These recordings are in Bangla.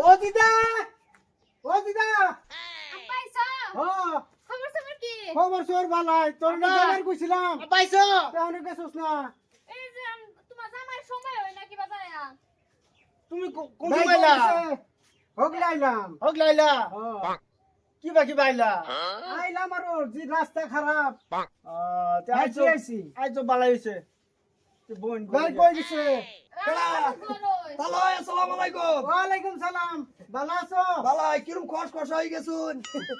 ও দিদা! ও দিদা! পাইছো ও। খবর সবর কি? খবর সর ভালাই। তোর না। কইছিলাম। পাইছো তেমন গেছস না। এই যে আম- তোমার জামার সময় হয় না? কিবা তুমি কোন সময়লা কইছে, হোক লাইলাম। হোক লাইলা। ও। কি বাকি বাইলা আইলাম আর যে রাস্তা খারাপ। তে আইছি আইছো। বালাই হইছে। তে বোন ভাই কই দিছে হ্যালো আসসালামু আলাইকুম। ওয়ালাইকুম সালাম। ভালো আছো? বালাই কিরম খস খস হয়ে গেছুন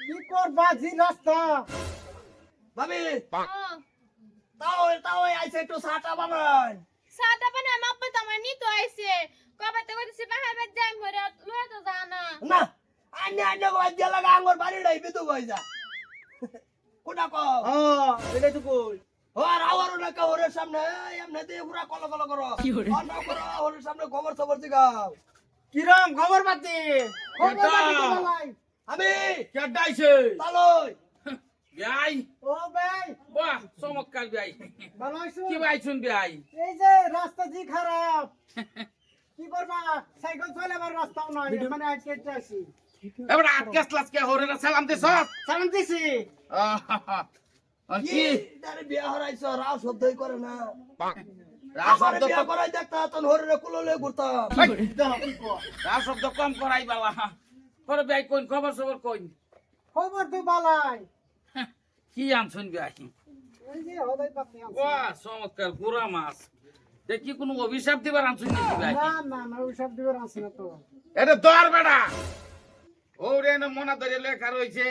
কি করবা জি রাস্তা। ভাবি তাও তাও আইছে একটু সাটা বানান। পানি আমার আব্বা তো আমার নিতে আইছে। কবে তো কইছে বাহার বাদ যাই মরে লয়ে তো জানা না। আন্নে আন্নে কই দিয়া লাগা আঙ্গুর বাড়ি ডাই বিতু কই যা। কোটা তো কই। আর আওয়ারও না কা সামনে এই এমনে দিয়ে পুরা কল কল করো। ওরের সামনে খবর খবর দিগাও কিরম খবর পাতি। আমি? কেডাইছে তালই ভাই ও ভাই বাহ চমৎকার ভাই ভালো আছো কি ভাই শুন ভাই এই যে রাস্তা জি খারাপ। কি করবা? সাইকেল চালাবার রাস্তাও নাই মানে আজকে আছি এবার আটকাস লাসকে হরে সালাম দিছ সালাম দিছি। কি? কি? দারে বিয়া হরাইছ? রাও শব্দই করে না। রা আমার শব্দ বিয়া কম- করাই দেখতা তন হরে কুললে ঘুরতাম। রা শব্দ কম করাই বালা। করে ভাই কোন খবর সবর কোন খবর তো বালাই। কি আনছুন ভাই এই যে হদাই পাতে আছে বাহ চমৎকার গুড়া মাছ। দেখি কোন অভিশাপ দিবার আনছুন নাকি ভাই না না না ওই দিবার আছে না তো। এটা দর বেড়া। ও রে না মনা ধরে লেখা রয়েছে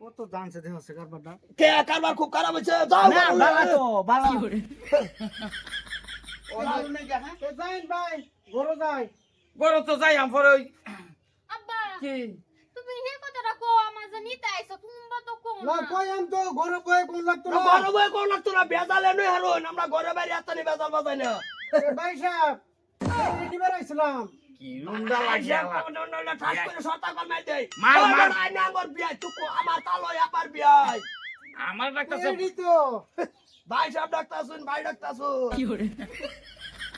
ও তো জানছে দেহ কারবারটা। কে কারবার খুব খারাপ হয়েছে? যাও। না বালা তো বালা। তো যাইন ভাই যাই। বড় তো যাই আম পরে আব্বা কি? তুমি হে কথাটা কো আমার যে নিতে আইছো তুমি তো কো না না। কই আম তো ঘরে বই কোন লাগতো না? ঘরে বই কোন লাগতো না বেজালে নই হারুন আমরা ঘরে বাইরে এত নি বেজাল বাজাই না। ভাই সাহেব রেডি বেরাইছিলাম কি রুন্ডা লাগিয়া ঠাস করে সতা কল মাই দেই মার, মার। বেটা, আইনা আমার বিয়াই তুকু আমার আবার আমার ডাক্তার তো ভাই সাহেব ডাক্তার শুন ভাই ডাক্তার শুন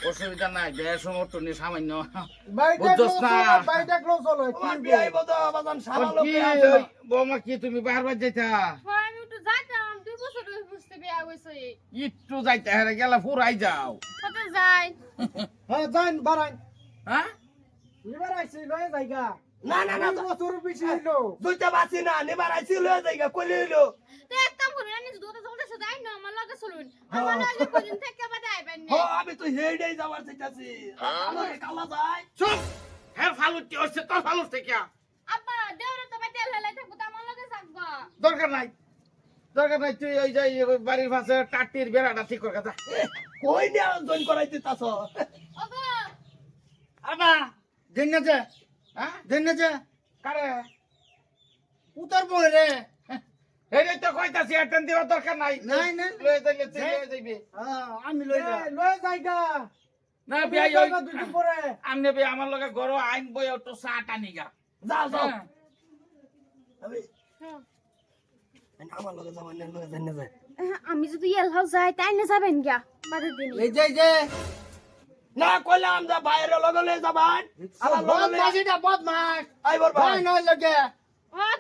অসুবিধা নাই ব্যয় সমর্থনে সামান্য না? কি বিয়াই ওই বৌমা কি তুমি বারবার যাইতা হয় একটু যাইতাম দুই বছর ধরে বুঝতে বিয়া হইছে একটু যাইতে হেরে গেলে ফুরাই যাও যাই হ্যাঁ যাইন বারাই হ্যাঁ আইছি লয়ে জায়গা না না না বছর বেশি হইল। দুইটা বাসি না নিবার আইছি লয়ে যাইগা কইলে হইল। তো এক কাম করুন আমি দুটো চলতেছে যাই না আমার লগে চলুন। আমার লগে কদিন থেকে বাদে আইবেন হ আমি তো হেডেই যাওয়ার চাইতাছি। আমাকে কালা যায়। চুপ! হ্যাঁ ফালুট কি হচ্ছে তোর ফালুট থেকে। আব্বা দেওরে তো বাই তেল হেলাই থাকব তো আমার লগে থাকব। দরকার নাই। দরকার নাই তুই ওই যে বাড়ির পাশে টাটির বেড়াটা ঠিক করে কথা। কই নিয়ে জয়েন করাই দিতাছ ওগো আবা জেনেছে হ্যাঁ? জেনেছে কারে? উত্তর বই রে। এই তো কইতাছি অ্যাটেন্ড দেওয়ার দরকার নাই। নাই, নাই। লয়ে যাইলে তুই লয়ে যাইবি। হ্যাঁ আমি লই যা এ, লয়ে জায়গা না লয়ে বিয়াই ওই দুদিন পরে। আমনে বে আমার লগে গরো আইন বই একটু চা টানি গা। যাও যাও। হ্যাঁ। আমি আমার লগে আমি যদি এলহাও যাই তাই না যাবেন গিয়া? বাদের দিন। এই যে এই যে। না কইলাম আমরা বাইরে লগলে যাবান আমার লগে লয়ে বদমাস এটা বদমাস আই বলবা ভাই। নয় লগে।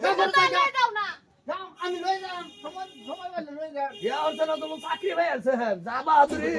তুমি তো লই দাও না? আমি লই যাম। সময় সময় লই যাম। ইয়া চাকরি ভাই আছে যাবা তুমি